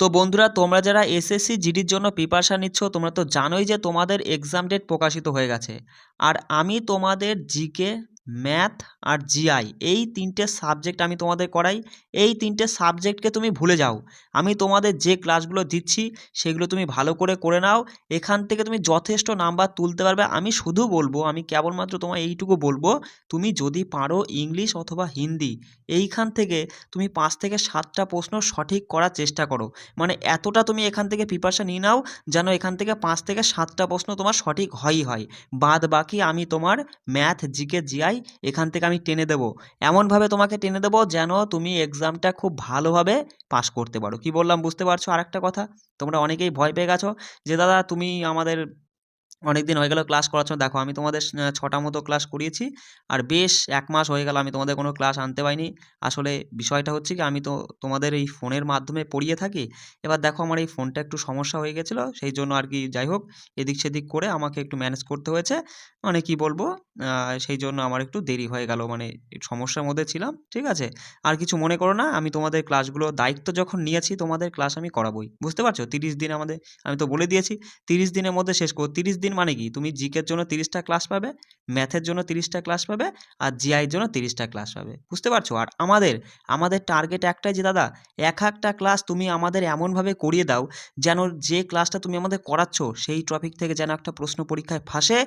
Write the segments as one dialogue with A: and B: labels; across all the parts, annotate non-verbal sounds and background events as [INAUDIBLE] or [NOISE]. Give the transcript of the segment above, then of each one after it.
A: তো বন্ধুরা, তোমরা যারা এসএসসি জিডির জন্য প্রিপারেশান নিচ্ছ, তোমরা তো জানোই যে তোমাদের এক্সাম ডেট প্রকাশিত হয়ে গেছে। আর আমি তোমাদের জিকে ম্যাথ আর জিআই এই তিনটে সাবজেক্ট আমি তোমাদের করাই। এই তিনটে সাবজেক্টকে তুমি ভুলে যাও। আমি তোমাদের যে ক্লাসগুলো দিচ্ছি, সেগুলো তুমি ভালো করে করে নাও। এখান থেকে তুমি যথেষ্ট নাম্বার তুলতে পারবে। আমি শুধু বলব, আমি কেবলমাত্র তোমার এইটুকু বলব, তুমি যদি পারো ইংলিশ অথবা হিন্দি এইখান থেকে তুমি পাঁচ থেকে সাতটা প্রশ্ন সঠিক করার চেষ্টা করো। মানে এতটা তুমি এখান থেকে প্রিপারেশান নিয়ে নাও, যেন এখান থেকে পাঁচ থেকে সাতটা প্রশ্ন তোমার সঠিক হয়ই হয়। বাদ বাকি আমি তোমার ম্যাথ জিকে জিআই এখান থেকে আমি টেনে দেবো। এমনভাবে তোমাকে টেনে দেবো যেন তুমি এক্সামটা খুব ভালোভাবে পাশ করতে পারো। কি বললাম? বুঝতে পারছ আর একটা কথা? তোমরা অনেকেই ভয় পেয়ে গেছো যে, দাদা, তুমি আমাদের অনেক দিন হয়ে গেল ক্লাস করার করাচ্ছ দেখো, আমি তোমাদের ছটা মতো ক্লাস করিয়েছি। আর বেশ এক মাস হয়ে গেল আমি তোমাদের কোনো ক্লাস আনতে পারিনি। আসলে বিষয়টা হচ্ছে কি, আমি তো তোমাদের এই ফোনের মাধ্যমে পড়িয়ে থাকি। এবার দেখো, আমার এই ফোনটা একটু সমস্যা হয়ে গেছিল। সেই জন্য আর কি যাই হোক, এদিক সেদিক করে আমাকে একটু ম্যানেজ করতে হয়েছে। মানে কি বলব সেই জন্য আমার একটু দেরি হয়ে গেল। মানে সমস্যার মধ্যে ছিলাম, ঠিক আছে? আর কিছু মনে করো না, আমি তোমাদের ক্লাসগুলো দায়িত্ব যখন নিয়েছি, তোমাদের ক্লাস আমি করাবোই। বুঝতে পারছ? তিরিশ দিন আমাদের, আমি তো বলে দিয়েছি, তিরিশ দিনের মধ্যে শেষ করো তিরিশ দিন মানে কি? তুমি জিকের জন্য তিরিশটা ক্লাস পাবে ম্যাথের জন্য তিরিশটা ক্লাস পাবে, আর জিআইয়ের জন্য তিরিশটা ক্লাস পাবে। বুঝতে পারছ? আর আমাদের আমাদের টার্গেট একটাই যে দাদা, এক একটা ক্লাস তুমি আমাদের এমনভাবে করিয়ে দাও যেন যে ক্লাসটা তুমি আমাদের করাচ্ছ, সেই টপিক থেকে যেন একটা প্রশ্ন পরীক্ষায় ফাঁসে,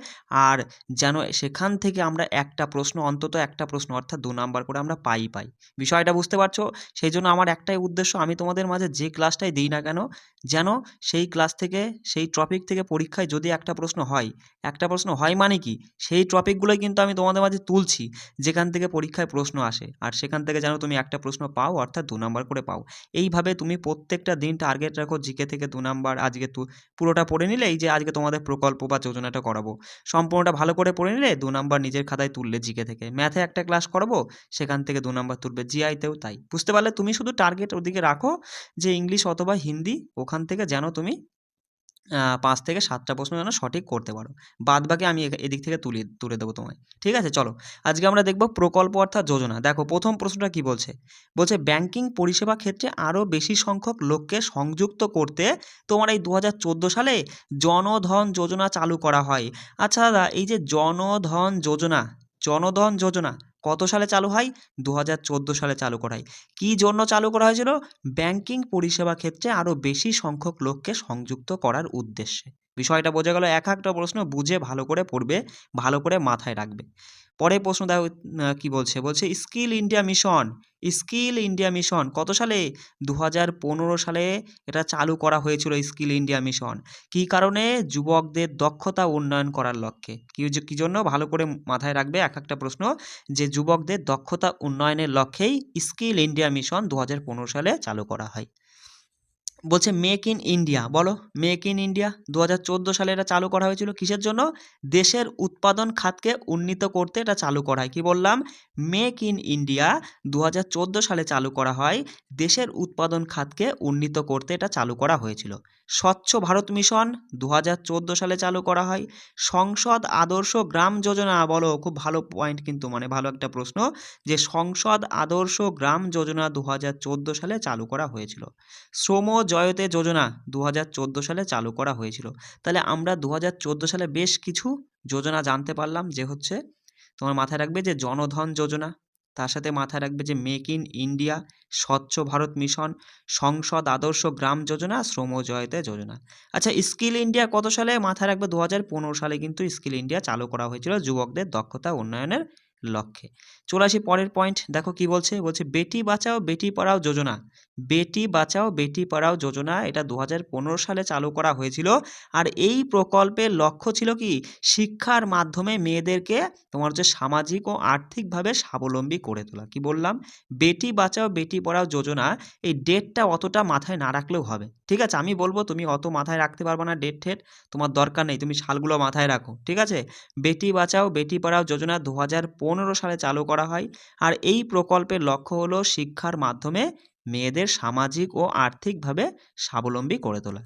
A: আর যেন সেখান থেকে আমরা একটা প্রশ্ন, অন্তত একটা প্রশ্ন, অর্থাৎ দু নাম্বার করে আমরা পাই পাই। বিষয়টা বুঝতে পারছ? সেই জন্য আমার একটাই উদ্দেশ্য, আমি তোমাদের মাঝে যে ক্লাসটাই দিই না কেন, যেন সেই ক্লাস থেকে, সেই টপিক থেকে পরীক্ষায় যদি একটা প্রশ্ন হয়। একটা প্রশ্ন হয় মানে কি? সেই টপিকগুলোই কিন্তু আমি তোমাদের মাঝে তুলছি, যেখান থেকে পরীক্ষায় প্রশ্ন আসে। আর সেখান থেকে যেন তুমি একটা প্রশ্ন পাও, অর্থাৎ দু নম্বর করে পাও। এইভাবে তুমি প্রত্যেকটা দিন টার্গেট রাখো জিকে থেকে দু নাম্বার আজকে পুরোটা পড়ে নিলে এই যে আজকে তোমাদের প্রকল্প বা যোজনাটা করাবো। সম্পূর্ণটা ভালো করে পড়ে নিলে দু নাম্বার নিজের খাতায় তুললে জিকে থেকে। ম্যাথে একটা ক্লাস করাবো, সেখান থেকে দু নাম্বার তুলবে জিআইতেও তাই। বুঝতে পারলে তুমি শুধু টার্গেট ওদিকে রাখো, যে ইংলিশ অথবা হিন্দি ওখান থেকে যেন তুমি পাঁচ থেকে সাতটা প্রশ্ন যেন সঠিক করতে পারো। বাদ বাকি আমি এদিক থেকে তুলে তুলে দেবো তোমায়। ঠিক আছে? চলো। আজকে আমরা দেখব প্রকল্প অর্থাৎ যোজনা। দেখো, প্রথম প্রশ্নটা কি বলছে? বলছে, ব্যাংকিং পরিষেবা ক্ষেত্রে আরও বেশি সংখ্যক লোককে সংযুক্ত করতে তোমার এই দু হাজার চোদ্দ সালে জনধন যোজনা চালু করা হয়। আচ্ছা দাদা, এই যে জনধন যোজনা জনধন যোজনা কত সালে চালু হয়? দু হাজার চোদ্দ সালে চালু করা হয়। কী জন্য চালু করা হয়েছিল? ব্যাংকিং পরিষেবা ক্ষেত্রে আরও বেশি সংখ্যক লোককে সংযুক্ত করার উদ্দেশ্যে। বিষয়টা বোঝা গেল, এক একটা প্রশ্ন বুঝে ভালো করে পড়বে, ভালো করে মাথায় রাখবে। পরের প্রশ্ন দেখো কি বলছে? বলছে, skill India mission, skill India mission, কত সালে? দু হাজার পনেরো সালে এটা চালু করা হয়েছিল, স্কিল ইন্ডিয়া মিশন। কী কারণে? যুবকদের দক্ষতা উন্নয়ন করার লক্ষ্যে। কী কী জন্য? ভালো করে মাথায় রাখবে এক একটা প্রশ্ন, যে যুবকদের দক্ষতা উন্নয়নের লক্ষ্যেই স্কিল ইন্ডিয়া মিশন দু হাজার পনেরো সালে চালু করা হয়। বলছে মেক ইন ইন্ডিয়া। বলো, মেক ইন ইন্ডিয়া দু হাজার চোদ্দ সালে এটা চালু করা হয়েছিল কিসের জন্য? দেশের উৎপাদন খাতকে উন্নীত করতে এটা চালু করা হয়। কী বললাম? মেক ইন ইন্ডিয়া দু হাজার চোদ্দ সালে চালু করা হয়, দেশের উৎপাদন খাতকে উন্নীত করতে এটা চালু করা হয়েছিল। স্বচ্ছ ভারত মিশন দু হাজার চোদ্দ সালে চালু করা হয়। সংসদ আদর্শ গ্রাম যোজনা, বলো, খুব ভালো পয়েন্ট কিন্তু মানে ভালো একটা প্রশ্ন, যে সংসদ আদর্শ গ্রাম যোজনা দু হাজার চোদ্দ সালে চালু করা হয়েছিল। শ্রম জয়তে যোজনা দু হাজার চোদ্দ সালে চালু করা হয়েছিল। তাহলে আমরা দু হাজার চোদ্দ সালে বেশ কিছু যোজনা জানতে পারলাম, যে হচ্ছে তোমার মাথায় রাখবে যে জনধন যোজনা। তার সাথে মাথায় রাখবে যে মেক ইন ইন্ডিয়া, স্বচ্ছ ভারত মিশন, সংসদ আদর্শ গ্রাম যোজনা, শ্রম জয়তে যোজনা। আচ্ছা স্কিল ইন্ডিয়া কত সালে? মাথায় রাখবে দু হাজার পনেরো সালে কিন্তু স্কিল ইন্ডিয়া চালু করা হয়েছিল যুবকদের দক্ষতা উন্নয়নের লক্ষ্যে। চলে আসি পরের পয়েন্ট দেখো কি বলছে? বলছে, বেটি বাঁচাও, বেটি পড়াও যোজনা। বেটি বাঁচাও, বেটি পড়াও যোজনা, এটা দু হাজার পনেরো সালে চালু করা হয়েছিল। আর এই প্রকল্পের লক্ষ্য ছিল কি? শিক্ষার মাধ্যমে মেয়েদেরকে তোমার হচ্ছে সামাজিক ও আর্থিকভাবে স্বাবলম্বী করে তোলা। কি বললাম? বেটি বাঁচাও, বেটি পড়াও যোজনা, এই ডেটটা অতটা মাথায় না রাখলেও হবে। ঠিক আছে, আমি বলব তুমি অত মাথায় রাখতে পারবে না ডেট ঠেট তোমার দরকার নেই, তুমি সালগুলো মাথায় রাখো। ঠিক আছে? বেটি বাঁচাও, বেটি পড়াও যোজনা দু হাজার পনেরো সালে চালু করা হয়। আর এই প্রকল্পের লক্ষ্য হলো শিক্ষার মাধ্যমে মেয়েদের সামাজিক ও আর্থিকভাবে স্বাবলম্বী করে তোলা।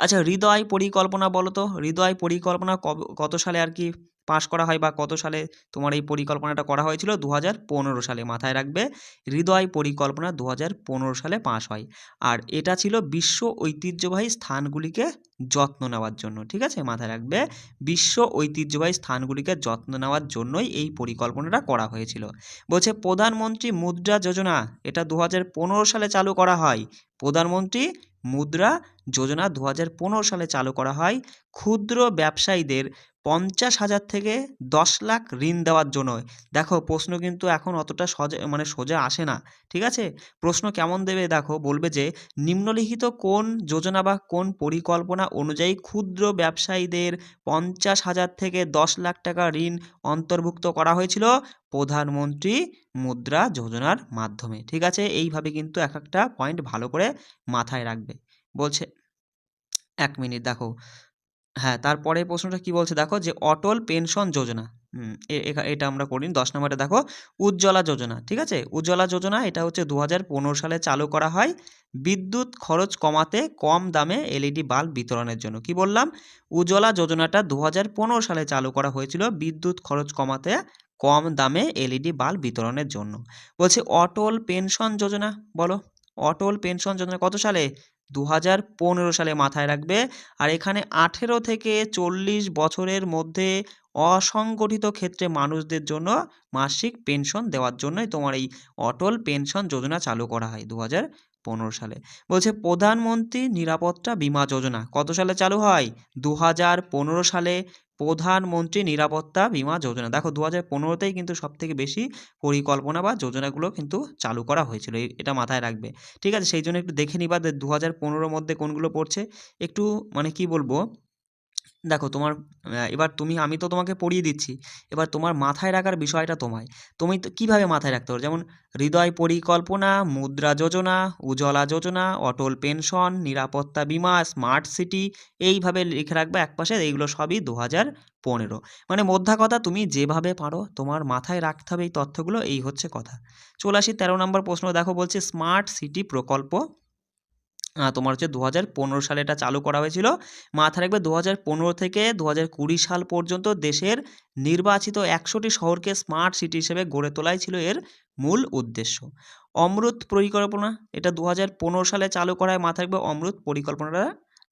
A: আচ্ছা হৃদয় পরিকল্পনা বলতো হৃদয় পরিকল্পনা কত সালে আর কি পাশ করা হয় বা কত সালে তোমার এই পরিকল্পনাটা করা হয়েছিল? দু হাজার পনেরো সালে। মাথায় রাখবে, হৃদয় পরিকল্পনা দু হাজার পনেরো সালে পাশ হয়। আর এটা ছিল বিশ্ব ঐতিহ্যবাহী স্থানগুলিকে যত্ন নেওয়ার জন্য, ঠিক আছে? মাথায় রাখবে, বিশ্ব ঐতিহ্যবাহী স্থানগুলিকে যত্ন নেওয়ার জন্যই এই পরিকল্পনাটা করা হয়েছিল। বলছে, প্রধানমন্ত্রী মুদ্রা যোজনা, এটা দু হাজার পনেরো সালে চালু করা হয়। প্রধানমন্ত্রী মুদ্রা যোজনা দু হাজার পনেরো সালে চালু করা হয়। ক্ষুদ্র ব্যবসায়ীদের পঞ্চাশ হাজার থেকে দশ লাখ ঋণ দেওয়ার জন্য। দেখো, প্রশ্ন কিন্তু এখন অতটা সজা মানে সোজা আসে না, ঠিক আছে? প্রশ্ন কেমন দেবে? দেখো, বলবে যে, নিম্নলিখিত কোন যোজনা বা কোন পরিকল্পনা অনুযায়ী ক্ষুদ্র ব্যবসায়ীদের পঞ্চাশ হাজার থেকে দশ লাখ টাকা ঋণ অন্তর্ভুক্ত করা হয়েছিল? প্রধানমন্ত্রী মুদ্রা যোজনার মাধ্যমে, ঠিক আছে? এইভাবে কিন্তু এক একটা পয়েন্ট ভালো করে মাথায় রাখবে। বলছে, এক মিনিট, দেখো। হ্যাঁ তারপরে প্রশ্নটা কি বলছে দেখো যে অটল পেনশন যোজনা, হুম এটা আমরা করি। দশ নম্বরে দেখো উজ্জ্বলা যোজনা, ঠিক আছে? উজ্জ্বলা যোজনা এটা হচ্ছে দু হাজার পনেরো সালে চালু করা হয়। বিদ্যুৎ খরচ কমাতে কম দামে এলইডি বাল্ব বিতরণের জন্য। কি বললাম? উজ্জ্বলা যোজনাটা দু হাজার পনেরো সালে চালু করা হয়েছিল। বিদ্যুৎ খরচ কমাতে কম দামে এলইডি বাল্ব বিতরণের জন্য। বলছে অটল পেনশন যোজনা, বলো। অটল পেনশন যোজনা কত সালে? দু হাজার পনেরো সালে মাথায় রাখবে। আর এখানে আঠেরো থেকে চল্লিশ বছরের মধ্যে অসংগঠিত ক্ষেত্রে মানুষদের জন্য মাসিক পেনশন দেওয়ার জন্যই তোমার এই অটল পেনশন যোজনা চালু করা হয় দু হাজার পনেরো সালে। বলছে, প্রধানমন্ত্রী নিরাপত্তা বিমা যোজনা কত সালে চালু হয়? দু হাজার পনেরো সালে প্রধানমন্ত্রী নিরাপত্তা বিমা যোজনা। দেখো দু হাজার পনেরোতেই কিন্তু সব থেকে বেশি পরিকল্পনা বা যোজনাগুলো কিন্তু চালু করা হয়েছিল এটা মাথায় রাখবে। ঠিক আছে, সেই জন্য একটু দেখে নিবা দু হাজার পনেরোর মধ্যে কোনগুলো পড়ছে। একটু মানে কি বলব দেখো তোমার এবার তুমি, আমি তো তোমাকে পড়িয়ে দিচ্ছি। এবার তোমার মাথায় রাখার বিষয়টা তোমায়। তুমি তো কীভাবে মাথায় রাখতে পারো? যেমন হৃদয় পরিকল্পনা, মুদ্রা যোজনা, উজ্জ্বলা যোজনা, অটল পেনশন, নিরাপত্তা বীমা, স্মার্ট সিটি, এইভাবে লিখে রাখবে একপাশে এইগুলো সবই দু হাজার পনেরো। মানে মধ্যা কথা তুমি যেভাবে পারো, তোমার মাথায় রাখতে হবে এই তথ্যগুলো, এই হচ্ছে কথা। চলে আসি তেরো নম্বর প্রশ্ন, দেখো বলছে, স্মার্ট সিটি প্রকল্প তোমার হচ্ছে দু হাজার পনেরো সালে এটা চালু করা হয়েছিল। মাথায় রাখবে দু হাজার পনেরো থেকে দু হাজার কুড়ি সাল পর্যন্ত দেশের নির্বাচিত একশোটি শহরকে স্মার্ট সিটি হিসেবে গড়ে তোলাই ছিল এর মূল উদ্দেশ্য। অমৃত পরিকল্পনা, এটা দু হাজার পনেরো সালে চালু করা হয়। মাথায় রাখবে অমৃত পরিকল্পনাটা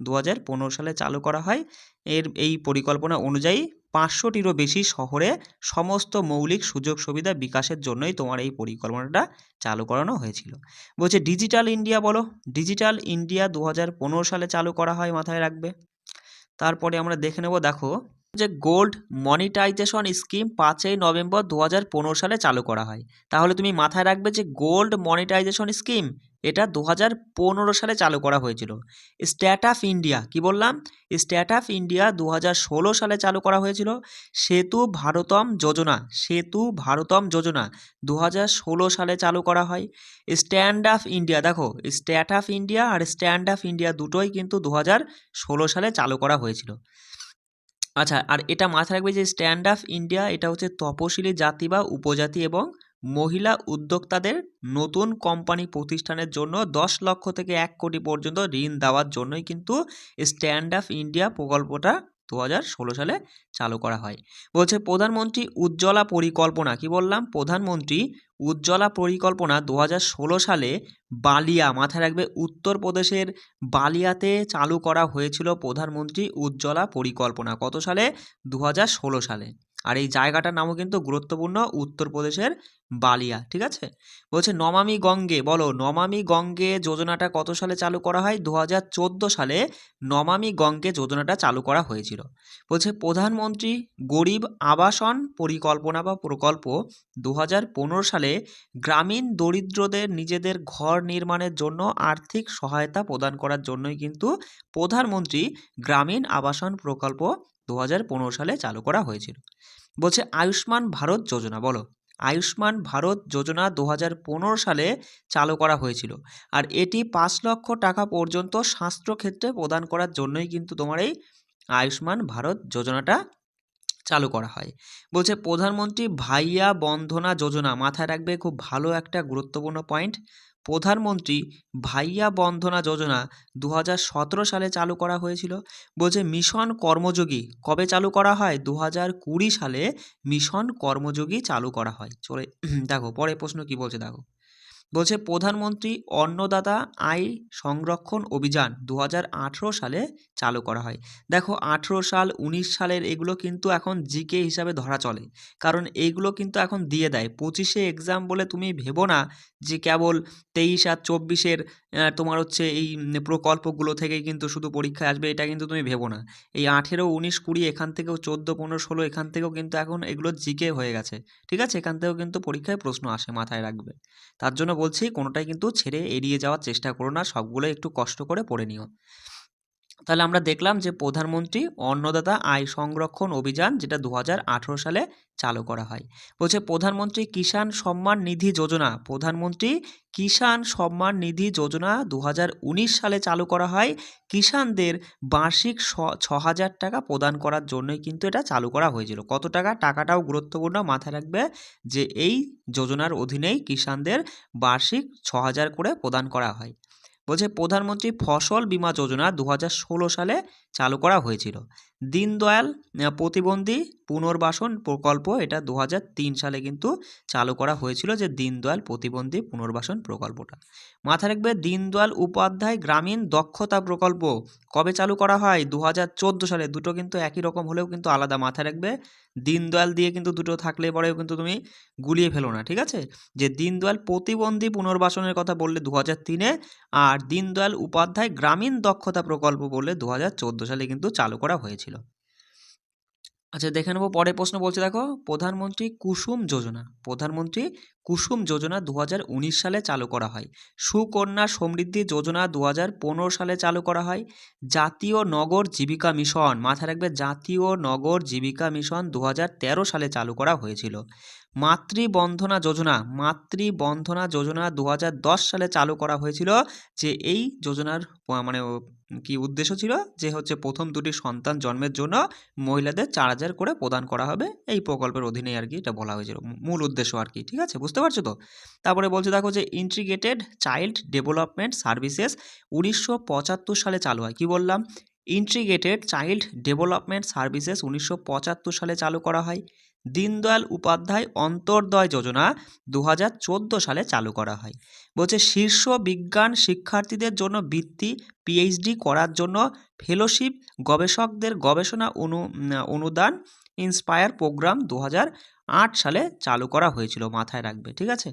A: দু হাজার পনেরো সালে চালু করা হয়। এর এই পরিকল্পনা অনুযায়ী পাঁচশোটিরও বেশি শহরে সমস্ত মৌলিক সুযোগ সুবিধা বিকাশের জন্যই তোমার এই পরিকল্পনাটা চালু করানো হয়েছিল। বলছে, ডিজিটাল ইন্ডিয়া বলো, ডিজিটাল ইন্ডিয়া দু হাজার পনেরো সালে চালু করা হয় মাথায় রাখবে। তারপরে আমরা দেখে নেব, দেখো, যে গোল্ড মনিটাইজেশন স্কিম পাঁচই নভেম্বর দু হাজার পনেরো সালে চালু করা হয়। তাহলে তুমি মাথায় রাখবে যে গোল্ড মনিটাইজেশন স্কিম এটা দু হাজার পনেরো সালে চালু করা হয়েছিল। স্ট্যাট অফ ইন্ডিয়া কি বললাম? স্ট্যাট অফ ইন্ডিয়া দু হাজার ষোলো সালে চালু করা হয়েছিল। সেতু ভারতম যোজনা, সেতু ভারতম যোজনা দু হাজার ষোলো সালে চালু করা হয়। স্ট্যান্ড আপ ইন্ডিয়া দেখো স্ট্যাট আপ ইন্ডিয়া আর স্ট্যান্ড আপ ইন্ডিয়া দুটোই কিন্তু দু হাজার ষোলো সালে চালু করা হয়েছিল। আচ্ছা আর এটা মাথায় রাখবে যে স্ট্যান্ড আপ ইন্ডিয়া এটা হচ্ছে তপশিলি জাতি বা উপজাতি এবং মহিলা উদ্যোক্তাদের নতুন কোম্পানি প্রতিষ্ঠানের জন্য দশ লক্ষ থেকে এক কোটি পর্যন্ত ঋণ দেওয়ার জন্যই কিন্তু স্ট্যান্ড আপ ইন্ডিয়া প্রকল্পটা দু হাজার ষোলো সালে চালু করা হয়। বলছে প্রধানমন্ত্রী উজ্জ্বলা পরিকল্পনা, কি বললাম? প্রধানমন্ত্রী উজ্জ্বলা পরিকল্পনা দু হাজার ষোলো সালে বালিয়া, মাথায় রাখবে, উত্তরপ্রদেশের বালিয়াতে চালু করা হয়েছিল প্রধানমন্ত্রী উজ্জ্বলা পরিকল্পনা। কত সালে? দু হাজার ষোলো সালে। আর এই জায়গাটার নামও কিন্তু গুরুত্বপূর্ণ, উত্তরপ্রদেশের বালিয়া, ঠিক আছে? বলছে, নমামি গঙ্গে বলো, নমামি গঙ্গে যোজনাটা কত সালে চালু করা হয়? দু হাজার চোদ্দ সালে নমামি গঙ্গে যোজনাটা চালু করা হয়েছিল। বলছে, প্রধানমন্ত্রী গরিব আবাসন পরিকল্পনা বা প্রকল্প দু হাজার পনেরো সালে গ্রামীণ দরিদ্রদের নিজেদের ঘর নির্মাণের জন্য আর্থিক সহায়তা প্রদান করার জন্যই কিন্তু প্রধানমন্ত্রী গ্রামীণ আবাসন প্রকল্প দু হাজার পনেরো সালে চালু করা হয়েছিল। বলছে, আয়ুষ্মান ভারত যোজনা বলো। আয়ুষ্মান ভারত যোজনা দু হাজার পনেরো সালে চালু করা হয়েছিল। আর এটি পাঁচ লক্ষ টাকা পর্যন্ত স্বাস্থ্যক্ষেত্রে প্রদান করার জন্যই কিন্তু তোমার এই আয়ুষ্মান ভারত যোজনাটা চালু করা হয়। বলছে প্রধানমন্ত্রী ভাইয়া বন্ধনা যোজনা মাথায় রাখবে, খুব ভালো একটা গুরুত্বপূর্ণ পয়েন্ট প্রধানমন্ত্রী ভাইয়া বন্ধনা যোজনা দু হাজার সতেরো সালে চালু করা হয়েছিল। বলছে, মিশন কর্মযোগী কবে চালু করা হয়? দু সালে মিশন কর্মযোগী চালু করা হয়। চলে, দেখো পরে প্রশ্ন কি বলছে, দেখো। বলছে প্রধানমন্ত্রী অন্নদাতা আয় সংরক্ষণ অভিযান দু হাজার আঠেরো সালে চালু করা হয়। দেখো আঠেরো সাল, উনিশ সালের এগুলো কিন্তু এখন জিকে হিসাবে ধরা চলে। কারণ এইগুলো কিন্তু এখন দিয়ে দেয়। পঁচিশে এক্সাম বলে তুমি ভেবো না যে কেবল তেইশ আর চব্বিশের তোমার হচ্ছে এই প্রকল্পগুলো থেকেই কিন্তু শুধু পরীক্ষায় আসবে, এটা কিন্তু তুমি ভেবো না। এই আঠেরো, উনিশ, কুড়ি, এখান থেকেও চোদ্দ, পনেরো, ষোলো, এখান থেকেও কিন্তু এখন এগুলো জিকে হয়ে গেছে। ঠিক আছে? এখান থেকেও কিন্তু পরীক্ষায় প্রশ্ন আসে মাথায় রাখবে। তার জন্য বলছি কোনোটাই কিন্তু ছেড়ে এড়িয়ে যাওয়ার চেষ্টা করো না সবগুলো একটু কষ্ট করে পড়ে নিও। তাহলে আমরা দেখলাম যে প্রধানমন্ত্রী অন্নদাতা আয় সংরক্ষণ অভিযান যেটা দু হাজার আঠারো সালে চালু করা হয়। বলছে প্রধানমন্ত্রী কিষাণ সম্মান নিধি যোজনা, প্রধানমন্ত্রী কিষাণ সম্মান নিধি যোজনা দু হাজার উনিশ সালে চালু করা হয়। কিষাণদের বার্ষিক ছ হাজার টাকা প্রদান করার জন্যই কিন্তু এটা চালু করা হয়েছিল। কত টাকা? টাকাটাও গুরুত্বপূর্ণ মাথায় রাখবে যে এই যোজনার অধীনেই কিষাণদের বার্ষিক ছ হাজার করে প্রদান করা হয়। বলছে প্রধানমন্ত্রী ফসল বীমা যোজনা দু হাজার ষোলো সালে চালু করা হয়েছিল। দীনদয়াল প্রতিবন্ধী পুনর্বাসন প্রকল্প, এটা দু হাজার তিন সালে কিন্তু চালু করা হয়েছিল যে দীনদয়াল প্রতিবন্ধী পুনর্বাসন প্রকল্পটা। মাথা রাখবে, দীনদয়াল উপাধ্যায় গ্রামীণ দক্ষতা প্রকল্প কবে চালু করা হয়? দু হাজার চোদ্দ সালে। দুটো কিন্তু একই রকম হলেও কিন্তু আলাদা। মাথা রাখবে, দীনদয়াল দিয়ে কিন্তু দুটো থাকলে পরেও কিন্তু তুমি গুলিয়ে ফেলো না, ঠিক আছে? যে দীনদয়াল প্রতিবন্ধী পুনর্বাসনের কথা বললে দু হাজার তিনে আর দীনদয়াল উপাধ্যায় গ্রামীণ দক্ষতা প্রকল্প বললে দু হাজার চোদ্দ সালে কিন্তু চালু করা হয়েছিল। আচ্ছা দেখে নেব পরে প্রশ্ন বলছে, দেখো, প্রধানমন্ত্রী কুসুম যোজনা, প্রধানমন্ত্রী কুসুম যোজনা দু হাজার উনিশ সালে চালু করা হয়। সুকন্যা সমৃদ্ধি যোজনা দু হাজার পনেরো সালে চালু করা হয়। জাতীয় নগর জীবিকা মিশন, মাথায় রাখবে, জাতীয় নগর জীবিকা মিশন দু হাজার তেরো সালে চালু করা হয়েছিল। মাতৃবন্ধনা যোজনা মাতৃবন্ধনা যোজনা দু হাজার দশ সালে চালু করা হয়েছিল যে এই যোজনার মানে কি উদ্দেশ্য ছিল? যে হচ্ছে প্রথম দুটি সন্তান জন্মের জন্য মহিলাদের চার হাজার করে প্রদান করা হবে। এই প্রকল্পের অধীনে আর কি এটা বলা হয়েছিল। মূল উদ্দেশ্য আর কি, ঠিক আছে? বুঝতে পারছ তো? তারপরে বলছে দেখো যে ইন্টিগ্রেটেড চাইল্ড ডেভেলপমেন্ট সার্ভিসেস উনিশশো পঁচাত্তর সালে চালু হয়। কি বললাম? ইন্টিগ্রেটেড চাইল্ড ডেভেলপমেন্ট সার্ভিসেস উনিশশো পঁচাত্তর সালে চালু করা হয়। দীনদয়াল উপাধ্যায় অন্তর্দয় যোজনা দু হাজার চোদ্দ সালে চালু করা হয়। বলছে শীর্ষ বিজ্ঞান শিক্ষার্থীদের জন্য বৃত্তি পিএইচডি করার জন্য ফেলোশিপ গবেষকদের গবেষণা অনু অনুদান ইন্সপায়ার প্রোগ্রাম দু হাজার আট সালে চালু করা হয়েছিল, মাথায় রাখবে, ঠিক আছে?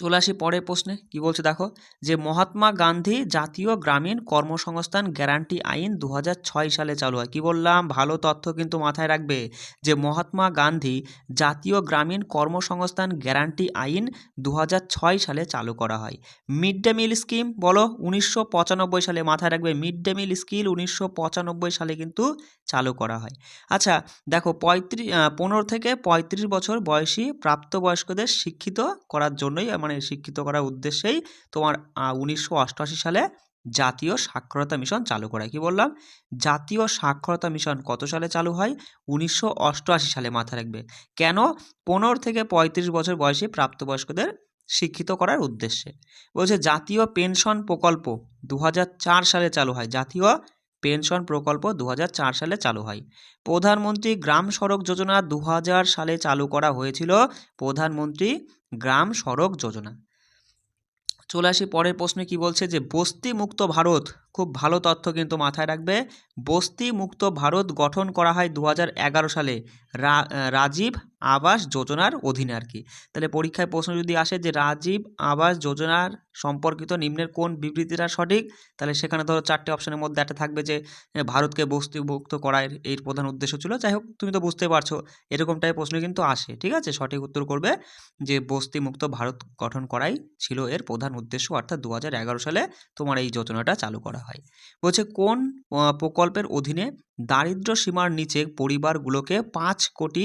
A: চলে আসি পরের প্রশ্নে। কি বলছে দেখো? যে মহাত্মা গান্ধী জাতীয় গ্রামীণ কর্মসংস্থান গ্যারান্টি আইন দু হাজার ছয় সালে চালু হয়। কি বললাম? ভালো তথ্য কিন্তু মাথায় রাখবে যে মহাত্মা গান্ধী জাতীয় গ্রামীণ কর্মসংস্থান গ্যারান্টি আইন দু হাজার ছয় সালে চালু করা হয়। মিড ডে মিল স্কিম বলো? উনিশশো পঁচানব্বই সালে মাথায় রাখবে মিড ডে মিল স্কিল উনিশশো পঁচানব্বই সালে কিন্তু চালু করা হয়। আচ্ছা দেখো পঁয়ত্রিশ পনেরো থেকে পঁয়ত্রিশ বছর বয়সী প্রাপ্তবয়স্কদের শিক্ষিত করার জন্যই মানে শিক্ষিত করার উদ্দেশ্যেই তোমার উনিশশো অষ্টআশি সালে জাতীয় সাক্ষরতা মিশন চালু করা কি বললাম? জাতীয় সাক্ষরতা মিশন কত সালে চালু হয়? উনিশশো অষ্টআশি সালে মাথা রাখবে। কেন? পনেরো থেকে পঁয়ত্রিশ বছর বয়সী প্রাপ্তবয়স্কদের শিক্ষিত করার উদ্দেশ্যে। বলছে জাতীয় পেনশন প্রকল্প দু হাজার চার সালে চালু হয়। জাতীয় পেনশন প্রকল্প দু হাজার চার সালে চালু হয়। প্রধানমন্ত্রী গ্রাম সড়ক যোজনা দু হাজার সালে চালু করা হয়েছিল। প্রধানমন্ত্রী গ্রাম সড়ক যোজনা। চলে আসি পরের প্রশ্নে কি বলছে যে বস্তি মুক্ত ভারত খুব ভালো তথ্য কিন্তু মাথায় রাখবে। বস্তি মুক্ত ভারত গঠন করা হয় দু হাজার এগারো সালে। রাজীব আবাস যোজনার অধীনে আর কি। তাহলে পরীক্ষায় প্রশ্ন যদি আসে যে রাজীব আবাস যোজনার সম্পর্কিত নিম্নের কোন বিবৃতিটা সঠিক? তাহলে সেখানে ধরো চারটে অপশনের মধ্যে একটা থাকবে যে ভারতকে বস্তিমুক্ত করার এই প্রধান উদ্দেশ্য ছিল। যাই হোক, তুমি তো বুঝতে পারছ, এরকম টাইপ প্রশ্ন কিন্তু আসে, ঠিক আছে? সঠিক উত্তর করবে যে বস্তিমুক্ত ভারত গঠন করাই ছিল এর প্রধান উদ্দেশ্য। অর্থাৎ দু হাজার এগারো সালে তোমার এই যোজনাটা চালু করা হয়। বলছে, কোন প্রকল্পের অধীনে দারিদ্র সীমার নিচে পরিবারগুলোকে পাঁচ কোটি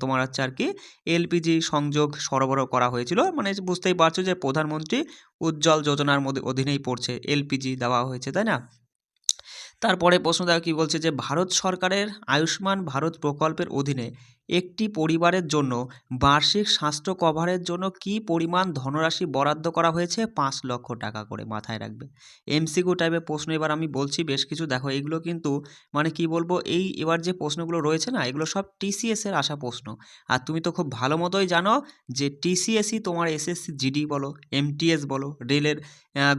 A: তোমার হচ্ছে আর কি এলপিজি সংযোগ সরবরাহ করা হয়েছিল? মানে বুঝতেই পারছ যে প্রধানমন্ত্রী উজ্জ্বল যোজনার মধ্যে অধীনেই পড়ছে এলপিজি দেওয়া হয়েছে, তাই না? তারপরে প্রশ্ন দেখো কী বলছে যে, ভারত সরকারের আয়ুষ্মান ভারত প্রকল্পের অধীনে একটি পরিবারের জন্য বার্ষিক স্বাস্থ্য কভারের জন্য কি পরিমাণ ধনরাশি বরাদ্দ করা হয়েছে? পাঁচ লক্ষ টাকা করে মাথায় রাখবে। এমসিকিউ টাইপের প্রশ্ন এবার আমি বলছি, বেশ কিছু দেখো, এগুলো কিন্তু মানে কি বলব, এই এবার যে প্রশ্নগুলো রয়েছে না, এগুলো সব টিসিএস এর আসা প্রশ্ন। আর তুমি তো খুব ভালো মতোই জানো যে টিসিএসই তোমার এসএসসি জিডি বলো এমটিএস বলো, রেলের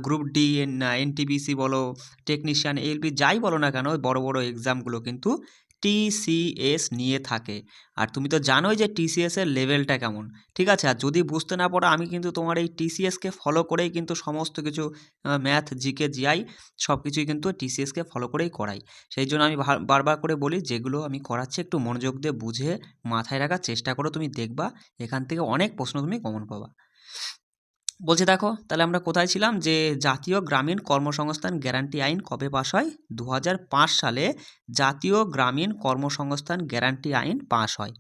A: গ্রুপ ডি এন এনটিবিসি বলো টেকনিশিয়ান এলপি যাই বলো না কেন, বড় বড় এক্সামগুলো কিন্তু টিসিএস নিয়ে থাকে। আর তুমি তো জানোই যে টিসিএস এর লেভেলটা কেমন, ঠিক আছে? আর যদি বুঝতে না পারো, আমি কিন্তু তোমার এই টিসিএসকে ফলো করেই কিন্তু সমস্ত কিছু ম্যাথ জিকে জিআই সব কিছুই কিন্তু টিসিএসকে ফলো করেই করাই। সেই জন্য আমি বারবার করে বলি, যেগুলো আমি করাচ্ছি একটু মনোযোগ দিয়ে বুঝে মাথায় রাখার চেষ্টা করো, তুমি দেখবা, এখান থেকে অনেক প্রশ্ন তুমি কমন পাবা। বলছে, দেখো, তাহলে আমরা কোথায় ছিলাম? যে জাতীয় গ্রামীণ কর্মসংস্থান গ্যারান্টি আইন কবে পাস হয়? দু হাজার পাঁচ সালে জাতীয় গ্রামীণ কর্মসংস্থান গ্যারান্টি আইন পাস হয়।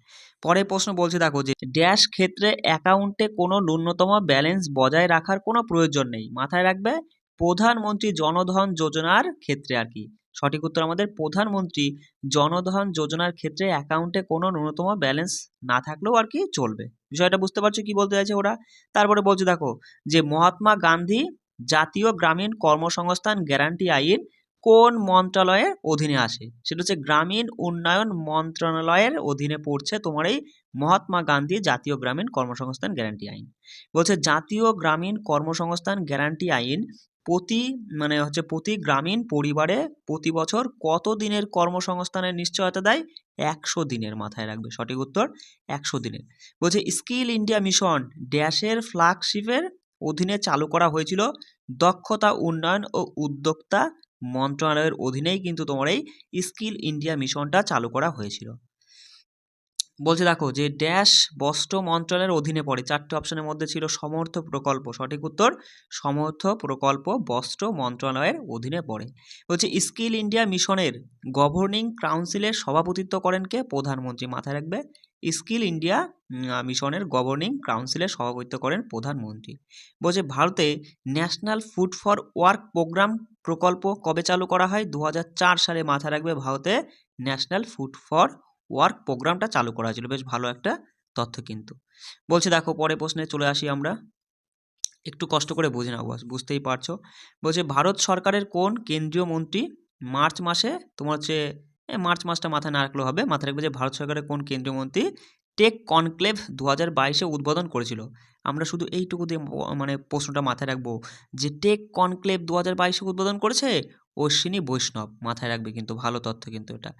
A: পরের প্রশ্ন বলছে, দেখো, যে ড্যাশ ক্ষেত্রে অ্যাকাউন্টে কোনো ন্যূনতম ব্যালেন্স বজায় রাখার কোনো প্রয়োজন নেই। মাথায় রাখবে, প্রধানমন্ত্রী জনধন যোজনার ক্ষেত্রে আর কি। সঠিক উত্তর আমাদের, প্রধানমন্ত্রী জনধন যোজনার ক্ষেত্রে অ্যাকাউন্টে কোনো ন্যূনতম ব্যালেন্স না থাকলেও আর কি চলবে। বিষয়টা বুঝতে পারছ কি বলতে চাইছে ওরা? তারপরে বলছে, দেখো, যে মহাত্মা গান্ধী জাতীয় গ্রামীণ কর্মসংস্থান গ্যারান্টি আইন কোন মন্ত্রণালয়ের অধীনে আসে? সেটা হচ্ছে গ্রামীণ উন্নয়ন মন্ত্রণালয়ের অধীনে পড়ছে তোমার এই মহাত্মা গান্ধী জাতীয় গ্রামীণ কর্মসংস্থান গ্যারান্টি আইন। বলছে, জাতীয় গ্রামীণ কর্মসংস্থান গ্যারান্টি আইন প্রতি মানে হচ্ছে প্রতি গ্রামীণ পরিবারে প্রতি বছর কত দিনের কর্মসংস্থানের নিশ্চয়তা দেয়? একশো দিনের মাথায় রাখবে। সঠিক উত্তর, একশো দিনের। বলছে, স্কিল ইন্ডিয়া মিশন ড্যাশের ফ্ল্যাগশিপের অধীনে চালু করা হয়েছিল। দক্ষতা উন্নয়ন ও উদ্যোক্তা মন্ত্রণালয়ের অধীনেই কিন্তু তোমার এই স্কিল ইন্ডিয়া মিশনটা চালু করা হয়েছিল। বলছে দেখো যে ড্যাশ বস্ত্র মন্ত্রণালয়ের অধীনে পড়ে, চারটে অপশনের মধ্যে ছিল সমর্থ প্রকল্প। সঠিক উত্তর, সমর্থ প্রকল্প বস্ত্র মন্ত্রণালয়ের অধীনে পড়ে। বলছে, স্কিল ইন্ডিয়া মিশনের গভর্নিং কাউন্সিলের সভাপতিত্ব করেন কে? প্রধানমন্ত্রী। মাথায় রাখবে, স্কিল ইন্ডিয়া মিশনের গভর্নিং কাউন্সিলের সভাপতিত্ব করেন প্রধানমন্ত্রী। বলছে, ভারতে national food for work programme প্রকল্প কবে চালু করা হয়? দু হাজার চার সালে মাথায় রাখবে, ভারতে ন্যাশনাল ফুড ফর ওয়ার্ক প্রোগ্রামটা চালু করা হয়েছিল। বেশ ভালো একটা তথ্য কিন্তু। বলছে, দেখো পরে প্রশ্নে চলে আসি আমরা। একটু কষ্ট করে বুঝে নাও বুঝতেই পারছ? বলছে, ভারত সরকারের কোন কেন্দ্রীয় মন্ত্রী মার্চ মাসে, তোমার হচ্ছে মার্চ মাসটা মাথায় না রাখলেও হবে, মাথায় রাখবে যে ভারত সরকারের কোন কেন্দ্রীয় মন্ত্রী টেক কনক্লেভ দু হাজার বাইশে উদ্বোধন করেছিল। আমরা শুধু এইটুকু দিয়ে মানে প্রশ্নটা মাথায় রাখব যে টেক কনক্লেভ দু হাজার বাইশে উদ্বোধন করেছে অশ্বিনী বৈষ্ণব। মাথায় রাখবে কিন্তু, ভালো তথ্য কিন্তু এটা।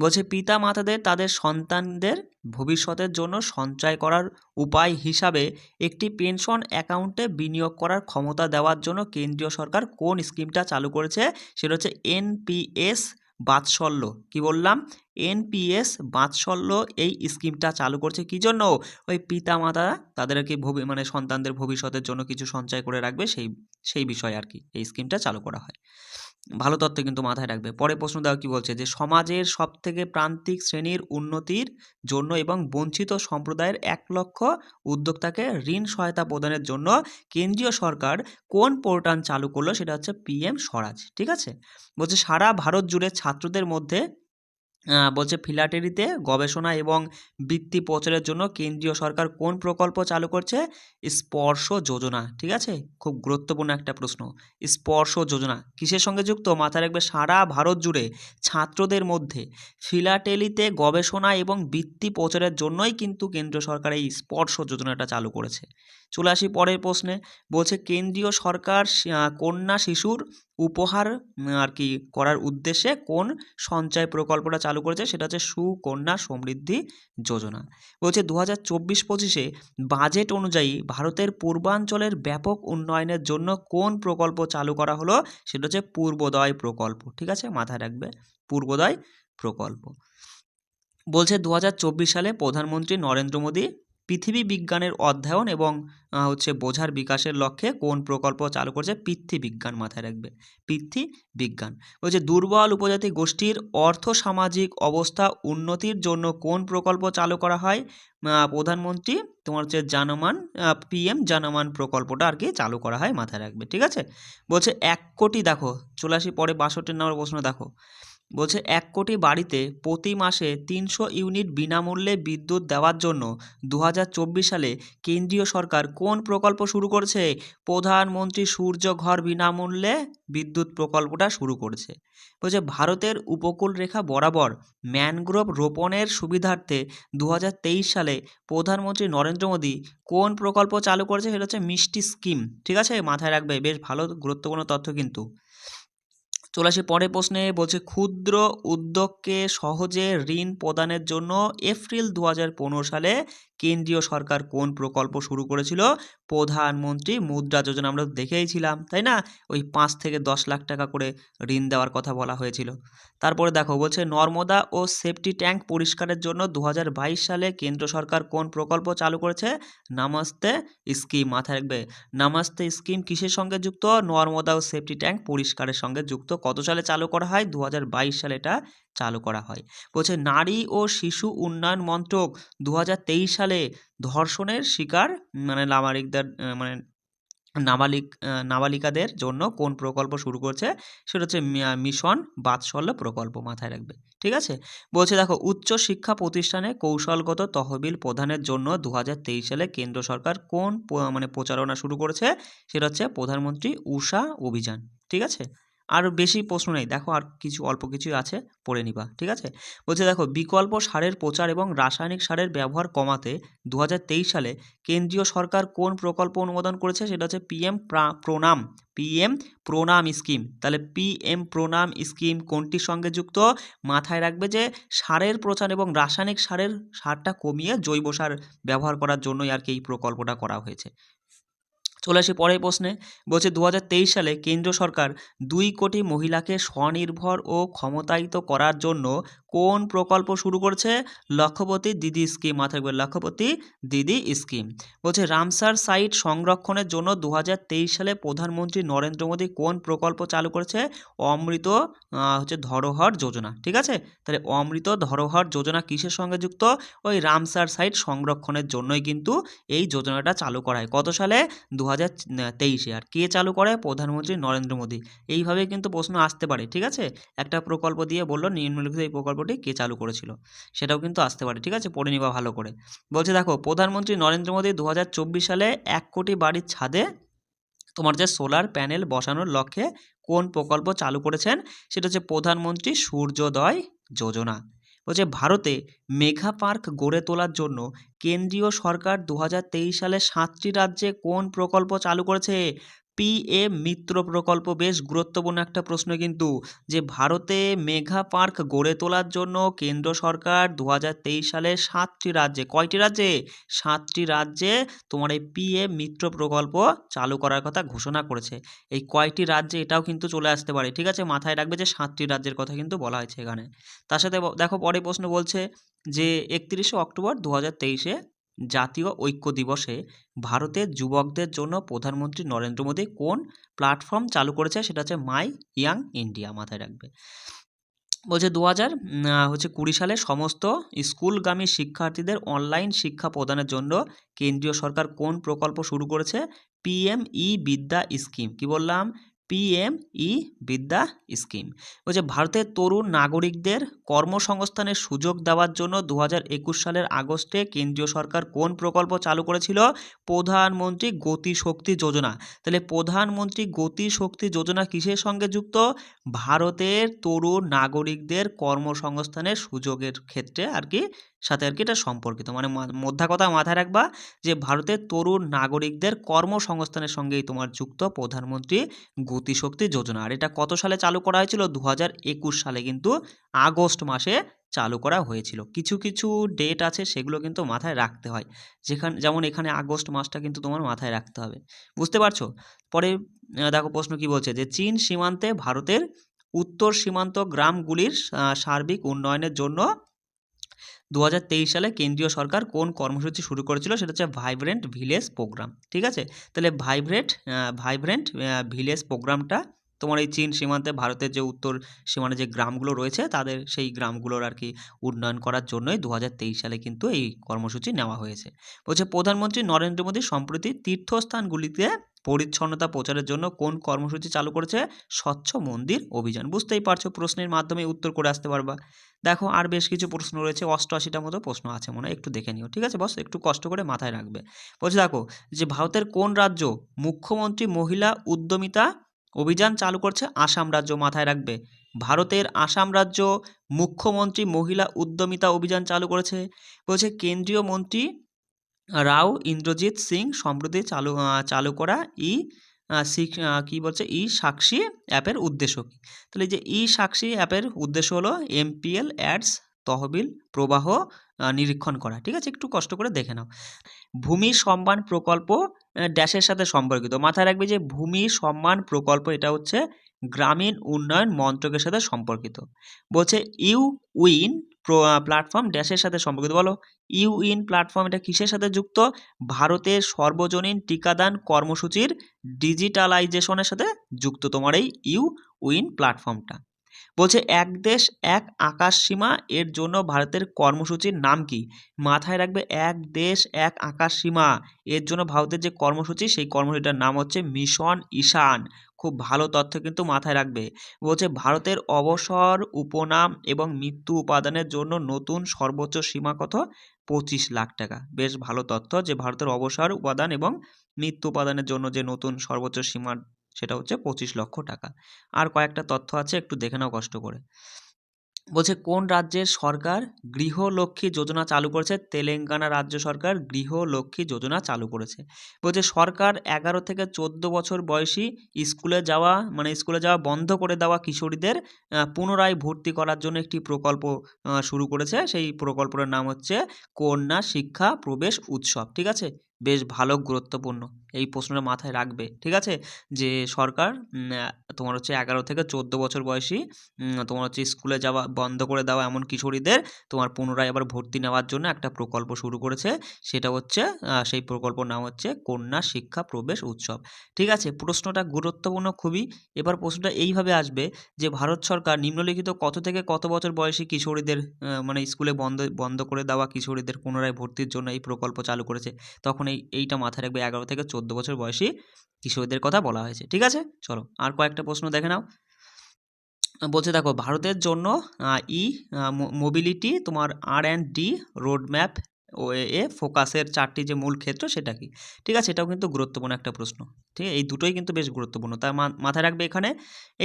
A: বলছে, পিতা মাতাদের, তাদের সন্তানদের ভবিষ্যতের জন্য সঞ্চয় করার উপায় হিসাবে একটি পেনশন অ্যাকাউন্টে বিনিয়োগ করার ক্ষমতা দেওয়ার জন্য কেন্দ্রীয় সরকার কোন স্কিমটা চালু করেছে? সেটা হচ্ছে এনপিএস বাৎসল্য। কি বললাম? এনপিএস বাৎসল্য এই স্কিমটা চালু করছে কি জন্য? ওই পিতা মাতা তাদেরকে ভবি মানে সন্তানদের ভবিষ্যতের জন্য কিছু সঞ্চয় করে রাখবে সেই সেই বিষয়ে আর কি এই স্কিমটা চালু করা হয়। ভালো তত্ত্ব কিন্তু মাথায় রাখবে। পরে প্রশ্ন দেওয়া কি বলছে? যে সমাজের সব থেকে প্রান্তিক শ্রেণির উন্নতির জন্য এবং বঞ্চিত সম্প্রদায়ের এক লক্ষ উদ্যোক্তাকে ঋণ সহায়তা প্রদানের জন্য কেন্দ্রীয় সরকার কোন পোর্টাল চালু করল? সেটা হচ্ছে পিএম স্বরাজ। ঠিক আছে? বলছে সারা ভারত জুড়ে ছাত্রদের মধ্যে বলছে ফিলাটেরিতে গবেষণা এবং বৃত্তি প্রচারের জন্য কেন্দ্রীয় সরকার কোন প্রকল্প চালু করছে? স্পর্শ যোজনা, ঠিক আছে? খুব গুরুত্বপূর্ণ একটা প্রশ্ন। স্পর্শ যোজনা, কিসের সঙ্গে যুক্ত? মাথায় রাখবে সারা ভারত জুড়ে ছাত্রদের মধ্যে। ফিলাটেলিতে গবেষণা এবং বৃত্তি প্রচারের জন্যই কিন্তু কেন্দ্র সরকার এই স্পর্শ যোজনাটা চালু করেছে। চলে আসি পরের প্রশ্নে। বলছে, কেন্দ্রীয় সরকার কন্যা শিশুর উপহার আর কি, করার উদ্দেশ্যে কোন সঞ্চয় প্রকল্পটা চালু করেছে? সেটা হচ্ছে সুকন্যা সমৃদ্ধি যোজনা। বলছে দু হাজার চব্বিশ পঁচিশে বাজেট অনুযায়ী ভারতের পূর্বাঞ্চলের ব্যাপক উন্নয়নের জন্য কোন প্রকল্প চালু করা হলো? সেটা হচ্ছে পূর্বোদয় প্রকল্প। ঠিক আছে? মাথায় রাখবে, পূর্বোদয় প্রকল্প। বলছে দু হাজার চব্বিশ সালে প্রধানমন্ত্রী নরেন্দ্র মোদী পৃথিবী বিজ্ঞানের অধ্যয়ন এবং হচ্ছে বোঝার বিকাশের লক্ষ্যে কোন প্রকল্প চালু করছে পৃথ্বী বিজ্ঞান মাথায় রাখবে। পৃথ্বী বিজ্ঞান। বলছে দুর্বল উপজাতি গোষ্ঠীর অর্থ, সামাজিক অবস্থা, উন্নতির জন্য কোন প্রকল্প চালু করা হয়? প্রধানমন্ত্রী, তোমার হচ্ছে জানমান পিএম জানমান প্রকল্পটা আর কি চালু করা হয় মাথায় রাখবে, ঠিক আছে? বলছে এক কোটি, দেখো আসি পরে বাষট্টি নম্বর প্রশ্ন, দেখো। বলছে এক কোটি বাড়িতে প্রতি মাসে তিনশো ইউনিট বিনামূল্যে বিদ্যুৎ দেওয়ার জন্য দু হাজার চব্বিশ সালে কেন্দ্রীয় সরকার কোন প্রকল্প শুরু করেছে? প্রধানমন্ত্রী সূর্য ঘর বিনামূল্যে বিদ্যুৎ প্রকল্পটা শুরু করেছে। বলছে ভারতের উপকূল রেখা বরাবর ম্যানগ্রোভ রোপণের সুবিধার্থে দু হাজার তেইশ সালে প্রধানমন্ত্রী নরেন্দ্র মোদী কোন প্রকল্প চালু করেছে? সেটা হচ্ছে মিষ্টি স্কিম। ঠিক আছে? মাথায় রাখবে। বেশ ভালো, গুরুত্বপূর্ণ তথ্য কিন্তু। চলে আসি পরের প্রশ্নে, বলছে, ক্ষুদ্র উদ্যোগকে সহজে ঋণ প্রদানের জন্য এপ্রিল দু হাজার পনেরো সালে কেন্দ্রীয় সরকার কোন প্রকল্প শুরু করেছিল? প্রধানমন্ত্রী মুদ্রা যোজনা আমরা দেখেইছিলাম, তাই না? ওই পাঁচ থেকে দশ লাখ টাকা করে ঋণ দেওয়ার কথা বলা হয়েছিল। তারপরে দেখো, বলছে নর্মদা ও সেফটি ট্যাঙ্ক পরিষ্কারের জন্য দু হাজার বাইশ সালে কেন্দ্র সরকার কোন প্রকল্প চালু করেছে? নামাস্তে স্কিম, মাথায় রাখবে। নামাস্তে স্কিম কিসের সঙ্গে যুক্ত? নর্মদা ও সেফটি ট্যাঙ্ক পরিষ্কারের সঙ্গে যুক্ত। কত সালে চালু করা হয়? দু হাজার বাইশ সালে এটা চালু করা হয়। বলছে, নারী ও শিশু উন্নয়ন মন্ত্রক দু হাজার তেইশ সালে ধর্ষণের শিকার মানে নাবালিকদের মানে নাবালিক নাবালিকাদের জন্য কোন প্রকল্প শুরু করছে? সেটা হচ্ছে মিশন বাৎসল্য প্রকল্প মাথায় রাখবে। ঠিক আছে? বলছে, দেখো, উচ্চ শিক্ষা প্রতিষ্ঠানে কৌশলগত তহবিল প্রদানের জন্য দু হাজার তেইশ সালে কেন্দ্র সরকার কোন মানে প্রচারণা শুরু করেছে? সেটা হচ্ছে প্রধানমন্ত্রী উষা অভিযান। ঠিক আছে? আর বেশি প্রশ্ন নেই। দেখো আর কিছু, অল্প কিছু আছে, পড়ে নিবা, ঠিক আছে? বলছে দেখো, বিকল্প সারের প্রচার এবং রাসায়নিক সারের ব্যবহার কমাতে দু হাজার তেইশ সালে কেন্দ্রীয় সরকার কোন প্রকল্প অনুমোদন করেছে? সেটা হচ্ছে পিএম প্রণাম পিএম প্রণাম স্কিম। তাহলে পিএম প্রণাম স্কিম কোনটির সঙ্গে যুক্ত? মাথায় রাখবে যে সারের প্রচার এবং রাসায়নিক সারের সারটা কমিয়ে জৈব সার ব্যবহার করার জন্যই আর কি এই প্রকল্পটা করা হয়েছে। চলে আসি পরের প্রশ্নে। বলছে দু হাজার তেইশ সালে কেন্দ্র সরকার দুই কোটি মহিলাকে স্বনির্ভর ও ক্ষমতায়িত করার জন্য কোন প্রকল্প শুরু করেছে? লক্ষ্যপতি দিদি স্কিম, মাথায় রাখবে লক্ষ্যপতি দিদি স্কিম। বলছে, রামসার সাইট সংরক্ষণের জন্য দু হাজার তেইশ সালে প্রধানমন্ত্রী নরেন্দ্র মোদী কোন প্রকল্প চালু করেছে? অমৃত হচ্ছে ধরোহর যোজনা, ঠিক আছে? তাহলে অমৃত ধরোহর যোজনা কিসের সঙ্গে যুক্ত? ওই রামসার সাইট সংরক্ষণের জন্যই কিন্তু এই যোজনাটা চালু করা হয়। কত সালে? দু হাজার তেইশে। আর কে চালু করে? প্রধানমন্ত্রী নরেন্দ্র মোদী। এইভাবে কিন্তু প্রশ্ন আসতে পারে, ঠিক আছে? একটা প্রকল্প দিয়ে বলল, নিম্নলিখিত এই প্রকল্পটি কে চালু করেছিল, সেটাও কিন্তু আসতে পারে, ঠিক আছে? পড়ে নিবা ভালো করে। বলছে, দেখো, প্রধানমন্ত্রী নরেন্দ্র মোদী দুহাজার চব্বিশ সালে এক কোটি বাড়ির ছাদে তোমার যে সোলার প্যানেল বসানোর লক্ষ্যে কোন প্রকল্প চালু করেছেন? সেটা হচ্ছে প্রধানমন্ত্রী সূর্যোদয় যোজনা। বলছে, ভারতে মেঘা পার্ক গড়ে তোলার জন্য কেন্দ্রীয় সরকার দু হাজার তেইশ সালে সাতটি রাজ্যে কোন প্রকল্প চালু করেছে? পিএম মিত্র প্রকল্প বেশ গুরুত্বপূর্ণ একটা প্রশ্ন কিন্তু, যে ভারতে মেঘা পার্ক গড়ে তোলার জন্য কেন্দ্র সরকার দু হাজার তেইশ সালে সাতটি রাজ্যে, কয়টি রাজ্যে? সাতটি রাজ্যে তোমার এই পিএম মিত্র প্রকল্প চালু করার কথা ঘোষণা করেছে। এই কয়টি রাজ্যে এটাও কিন্তু চলে আসতে পারে, ঠিক আছে? মাথায় রাখবে যে সাতটি রাজ্যের কথা কিন্তু বলা হয়েছে এখানে। তার সাথে দেখো পরে প্রশ্ন বলছে যে একত্রিশে অক্টোবর দু হাজার তেইশে জাতীয় ঐক্য দিবসে ভারতের যুবকদের জন্য প্রধানমন্ত্রী নরেন্দ্র মোদী কোন প্ল্যাটফর্ম চালু করেছে? সেটা হচ্ছে মাই ইয়াং ইন্ডিয়া মাথায় রাখবে। বলছে দু হাজার হচ্ছে কুড়ি সালে সমস্ত স্কুলগামী শিক্ষার্থীদের অনলাইন শিক্ষা প্রদানের জন্য কেন্দ্রীয় সরকার কোন প্রকল্প শুরু করেছে? পিএম ই বিদ্যা স্কিম কি বললাম? পিএম ই বিদ্যা স্কিম। বলছে ভারতের তরুণ নাগরিকদের কর্মসংস্থানের সুযোগ দেওয়ার জন্য দু সালের আগস্টে কেন্দ্রীয় সরকার কোন প্রকল্প চালু করেছিল? প্রধানমন্ত্রী গতি শক্তি যোজনা। তাহলে প্রধানমন্ত্রী গতি শক্তি যোজনা কিসের সঙ্গে যুক্ত? ভারতের তরুণ নাগরিকদের কর্মসংস্থানের সুযোগের ক্ষেত্রে আর কি, সাথে আর কি এটা সম্পর্কিত। মানে মা- মোদ্দা কথা মাথায় রাখবা যে ভারতের তরুণ নাগরিকদের কর্মসংস্থানের সঙ্গেই তোমার যুক্ত প্রধানমন্ত্রী গতিশক্তি যোজনা। আর এটা কত সালে চালু করা হয়েছিল? দু হাজার একুশ সালে কিন্তু আগস্ট মাসে চালু করা হয়েছিল। কিছু কিছু ডেট আছে সেগুলো কিন্তু মাথায় রাখতে হয়। যেখানে, যেমন এখানে আগস্ট মাসটা কিন্তু তোমার মাথায় রাখতে হবে। বুঝতে পারছ? পরে দেখো প্রশ্ন কি বলছে? যে চীন সীমান্তে ভারতের উত্তর সীমান্ত গ্রামগুলির সার্বিক উন্নয়নের জন্য দু হাজার তেইশ সালে কেন্দ্রীয় সরকার কোন কর্মসূচি শুরু করেছিল সেটা হচ্ছে ভাইব্রেন্ট ভিলেজ প্রোগ্রাম, ঠিক আছে? তাহলে ভাইব্রেট ভাইব্রেন্ট ভিলেজ প্রোগ্রামটা তোমার এই চীন সীমান্তে ভারতের যে উত্তর সীমানে যে গ্রামগুলো রয়েছে, তাদের সেই গ্রামগুলোর আর কি উন্নয়ন করার জন্যই দু হাজার তেইশ সালে কিন্তু এই কর্মসূচি নেওয়া হয়েছে। বলছে, প্রধানমন্ত্রী নরেন্দ্র মোদী সম্প্রতি তীর্থস্থানগুলিতে পরিচ্ছন্নতা প্রচারের জন্য কোন কর্মসূচি চালু করেছে? স্বচ্ছ মন্দির অভিযান। বুঝতেই পারছ প্রশ্নের মাধ্যমে উত্তর করে আসতে পারবা। দেখো, আর বেশ কিছু প্রশ্ন রয়েছে, অষ্টআশিটা মতো প্রশ্ন আছে মনে একটু দেখে নিও, ঠিক আছে বস? একটু কষ্ট করে মাথায় রাখবে। বলছে, দেখো, যে ভারতের কোন রাজ্য মুখ্যমন্ত্রী মহিলা উদ্যমিতা অভিযান চালু করছে আসাম রাজ্য মাথায় রাখবে। ভারতের আসাম রাজ্য মুখ্যমন্ত্রী মহিলা উদ্যমিতা অভিযান চালু করেছে। বলছে কেন্দ্রীয় মন্ত্রী রাও ইন্দ্রজিৎ সিং সম্প্রতি চালু চালু করা ই কি বলছে? ই সাক্ষী অ্যাপের উদ্দেশ্য কী? তাহলে যে ই সাক্ষী অ্যাপের উদ্দেশ্য হলো এমপিএল অ্যাডস তহবিল প্রবাহ নিরীক্ষণ করা। ঠিক আছে? একটু কষ্ট করে দেখে নাও। ভূমি সম্মান প্রকল্প ড্যাশের সাথে সম্পর্কিত। মাথায় রাখবে যে ভূমি সম্মান প্রকল্প এটা হচ্ছে গ্রামীণ উন্নয়ন মন্ত্রকের সাথে সম্পর্কিত। বলছে ইউ উইন প্ল্যাটফর্ম ড্যাশের সাথে সম্পর্কিত। বলো, ইউ ইন প্ল্যাটফর্ম এটা কিসের সাথে যুক্ত? ভারতের সর্বজনীন টিকাদান কর্মসূচির ডিজিটালাইজেশনের সাথে যুক্ত। তোমার এই ইউ উইন প্ল্যাটফর্মটা। বলছে, এক দেশ, এক আকাশ সীমা, এর জন্য ভারতের কর্মসূচির নাম কি? মাথায় রাখবে, এক দেশ, এক আকাশ সীমা, এর জন্য ভারতের যে কর্মসূচি, সেই কর্মসূচিটার নাম হচ্ছে মিশন ঈশান। খুব ভালো তথ্য কিন্তু মাথায় রাখবে। বলছে, ভারতের অবসর, উপনাম এবং মৃত্যু উপাদানের জন্য নতুন সর্বোচ্চ সীমা কত? পঁচিশ লাখ টাকা। বেশ ভালো তথ্য যে, ভারতের অবসর, উপাদান এবং মৃত্যু উপাদানের জন্য যে নতুন সর্বোচ্চ সীমা সেটা হচ্ছে পঁচিশ লক্ষ টাকা। আর কয়েকটা তথ্য আছে, একটু দেখে নাও কষ্ট করে। বলছে, কোন রাজ্যের সরকার গৃহলক্ষ্মী যোজনা চালু করেছে? তেলেঙ্গানা রাজ্য সরকার গৃহলক্ষ্মী যোজনা চালু করেছে। বলছে, সরকার এগারো থেকে চোদ্দ বছর বয়সী স্কুলে যাওয়া মানে স্কুলে যাওয়া বন্ধ করে দেওয়া কিশোরীদের পুনরায় ভর্তি করার জন্য একটি প্রকল্প শুরু করেছে। সেই প্রকল্পের নাম হচ্ছে কন্যা শিক্ষা প্রবেশ উৎসব। ঠিক আছে? বেশ ভালো, গুরুত্বপূর্ণ। এই প্রশ্নটা মাথায় রাখবে, ঠিক আছে? যে সরকার তোমার হচ্ছে এগারো থেকে চোদ্দ বছর বয়সী তোমার হচ্ছে স্কুলে যাওয়া বন্ধ করে দেওয়া এমন কিশোরীদের তোমার পুনরায় আবার ভর্তি নেওয়ার জন্য একটা প্রকল্প শুরু করেছে। সেটা হচ্ছে সেই প্রকল্পর নাম হচ্ছে কন্যা শিক্ষা প্রবেশ উৎসব। ঠিক আছে? প্রশ্নটা গুরুত্বপূর্ণ খুবই। এবার প্রশ্নটা এইভাবে আসবে যে ভারত সরকার নিম্নলিখিত কত থেকে কত বছর বয়সী কিশোরীদের মানে স্কুলে বন্ধ বন্ধ করে দেওয়া কিশোরীদের পুনরায় ভর্তির জন্য এই প্রকল্প চালু করেছে? তখন এই, এইটা মাথায় রাখবে এগারো থেকে চোদ্দ বছর বয়সী কিশোরদের কথা বলা হয়েছে, ঠিক আছে? চলো, আর কয়েকটা প্রশ্ন দেখে নাও। বলছে দেখো, ভারতের জন্য ই মোবিলিটি তোমার R and D road map ও এ ফোকাসের চারটি যে মূল ক্ষেত্র সেটা কি? ঠিক আছে, এটাও কিন্তু গুরুত্বপূর্ণ একটা প্রশ্ন। ঠিক আছে, এই দুটোই কিন্তু বেশ গুরুত্বপূর্ণ। তার মাথায় রাখবে এখানে,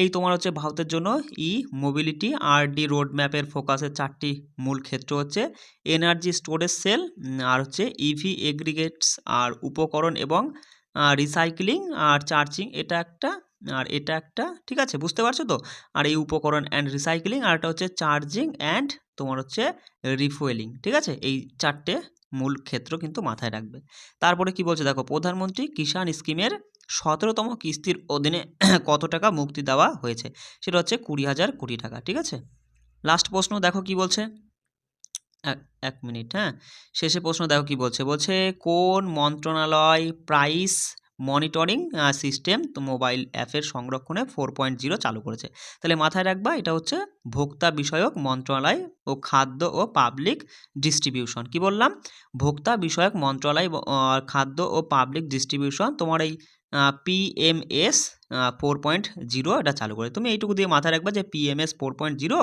A: এই তোমার হচ্ছে ভারতের জন্য e mobility R D road ম্যাপের ফোকাসের চারটি মূল ক্ষেত্র হচ্ছে এনার্জি স্টোরেজ সেল আর হচ্ছে ইভি এগ্রিগেটস আর উপকরণ এবং রিসাইক্লিং আর চার্জিং এটা একটা, আর এটা একটা, ঠিক আছে, বুঝতে পারছ তো? আর এই উপকরণ অ্যান্ড রিসাইক্লিং আর এটা হচ্ছে চার্জিং অ্যান্ড তোমার হচ্ছে রিফুয়েলিং ঠিক আছে? এই চারটে মূল ক্ষেত্র কিন্তু মাথায় রাখবে। তারপরে কি বলছে? দেখো, প্রধানমন্ত্রী কিষাণ স্কিমের সতেরোতম কিস্তির অধীনে [CLEARS THROAT] কত টাকা মুক্তি দেওয়া হয়েছে? সেটা হচ্ছে কুড়ি হাজার কোটি টাকা, ঠিক আছে? লাস্ট প্রশ্ন দেখো কি বলছে? এক মিনিট হ্যাঁ? শেষে প্রশ্ন দেখো কি বলছে? বলছে, কোন মন্ত্রণালয় প্রাইস মনিটরিং সিস্টেম তো মোবাইল অ্যাপের সংরক্ষণে ফোর পয়েন্ট জিরো চালু করেছে। তাহলে মাথায় রাখবা, এটা হচ্ছে ভোক্তা বিষয়ক মন্ত্রণালয় ও খাদ্য ও পাবলিক ডিস্ট্রিবিউশন কি বললাম? ভোক্তা বিষয়ক মন্ত্রণালয় খাদ্য ও পাবলিক ডিস্ট্রিবিউশন তোমার এই পিএমএস ফোর পয়েন্ট জিরো এটা চালু করে। তুমি এইটুকু দিয়ে মাথায় রাখবা যে পিএমএস ফোর পয়েন্ট জিরো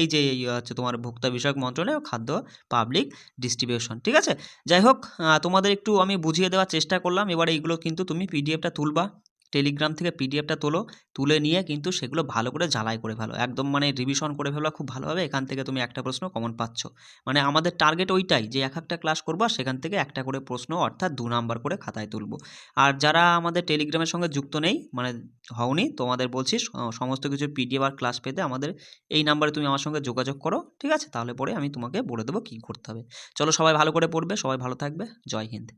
A: এই যে হচ্ছে তোমার ভোক্তা বিষয়ক মন্ত্রণালয়, খাদ্য পাবলিক ডিস্ট্রিবিউশন ঠিক আছে? যাই হোক তোমাদের একটু আমি বুঝিয়ে দেওয়ার চেষ্টা করলাম। এবারে এইগুলো কিন্তু তুমি পিডিএফটা তুলবা। টেলিগ্রাম থেকে পিডিএফটা তোলো, তুলে নিয়ে কিন্তু সেগুলো ভালো করে জ্বালাই করে ফেলো। একদম মানে রিভিশন করে ফেলো খুব ভালোভাবে এখান থেকে তুমি একটা প্রশ্ন কমন পাচ্ছ। মানে আমাদের টার্গেট ওইটাই যে এক একটা ক্লাস করব সেখান থেকে একটা করে প্রশ্ন অর্থাৎ দু নাম্বার করে খাতায় তুলবো। আর যারা আমাদের টেলিগ্রামের সঙ্গে যুক্ত নেই মানে হওনি, তোমাদের বলছি সমস্ত কিছু পিডিএফ আর ক্লাস পেতে আমাদের এই নাম্বারে তুমি আমার সঙ্গে যোগাযোগ করো, ঠিক আছে? তাহলে পরে আমি তোমাকে বলে দেবো কী করতে হবে। চলো সবাই ভালো করে পড়বে, সবাই ভালো থাকবে। জয় হিন্দ।